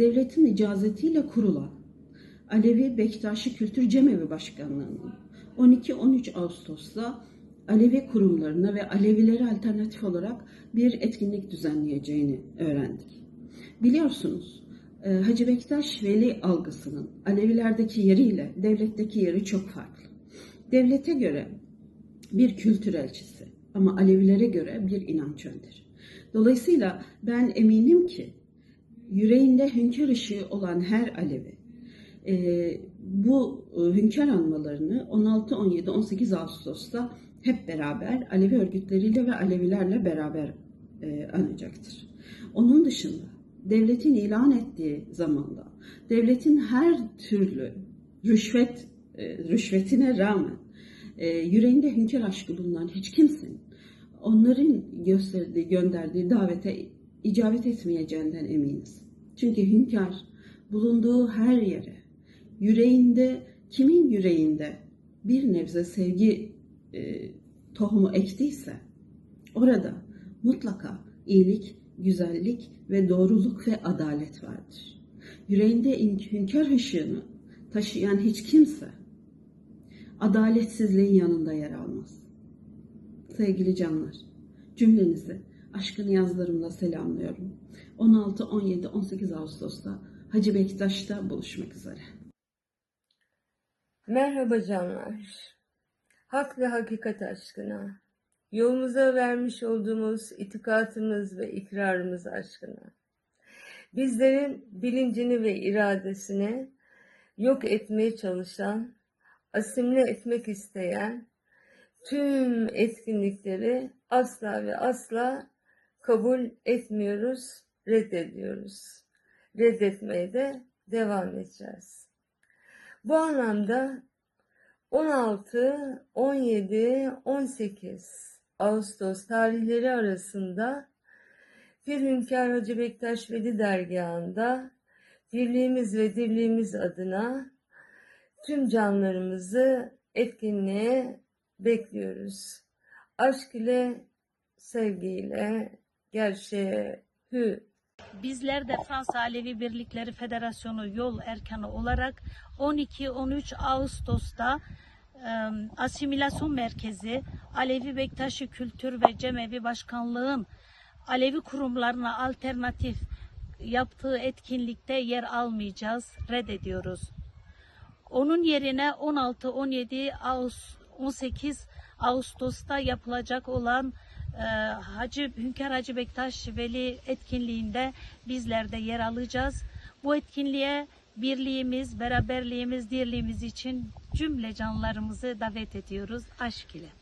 devletin icazetiyle kurulan Alevi Bektaşi Kültür Cemevi Başkanlığı'nın 12-13 Ağustos'ta Alevi kurumlarına ve Alevilere alternatif olarak bir etkinlik düzenleyeceğini öğrendik. Biliyorsunuz e, Hacı Bektaş Veli algısının Alevilerdeki yeriyle devletteki yeri çok farklı. Devlete göre bir kültür elçisi ama Alevilere göre bir inanç önderi. Dolayısıyla ben eminim ki yüreğinde hünkâr ışığı olan her Alevi e, bu e, hünkâr anmalarını 16, 17, 18 Ağustos'ta hep beraber Alevi örgütleriyle ve Alevilerle beraber e, anacaktır. Onun dışında devletin ilan ettiği zamanda devletin her türlü rüşvet e, rüşvetine rağmen e, yüreğinde hünkâr aşkı bulunan hiç kimsenin onların gösterdiği, gönderdiği davete icabet etmeyeceğinden eminiz. Çünkü hünkâr bulunduğu her yere, yüreğinde, kimin yüreğinde bir nebze sevgi e, tohumu ektiyse, orada mutlaka iyilik, güzellik ve doğruluk ve adalet vardır. Yüreğinde hünkâr ışığını taşıyan hiç kimse adaletsizliğin yanında yer almaz. Sevgili canlar, cümlenizi aşkın yazlarımla selamlıyorum. 16, 17, 18 Ağustos'ta Hacı Bektaş'ta buluşmak üzere. Merhaba canlar. Hak ve hakikat aşkına, yolumuza vermiş olduğumuz itikatımız ve ikrarımız aşkına, bizlerin bilincini ve iradesini yok etmeye çalışan, asimle etmek isteyen tüm etkinlikleri asla ve asla kabul etmiyoruz, reddediyoruz. Reddetmeye de devam edeceğiz. Bu anlamda 16, 17, 18 Ağustos tarihleri arasında Pir Hünkâr Hacı Bektaş Veli Dergahı'nda birliğimiz ve dirliğimiz adına tüm canlarımızı etkinliğe bekliyoruz. Aşk ile, sevgiyle, gerçeğe hü Bizler de Fransa Alevi Birlikleri Federasyonu Yol Erkanı olarak 12-13 Ağustos'ta Asimilasyon Merkezi Alevi Bektaşi Kültür ve Cemevi Başkanlığı'nın Alevi kurumlarına alternatif yaptığı etkinlikte yer almayacağız, reddediyoruz. Onun yerine 16, 17, Ağustos, 18 Ağustos'ta yapılacak olan Hacı Hünkar Hacı Bektaş Veli etkinliğinde bizler de yer alacağız. Bu etkinliğe birliğimiz, beraberliğimiz, dirliğimiz için cümle canlarımızı davet ediyoruz aşk ile.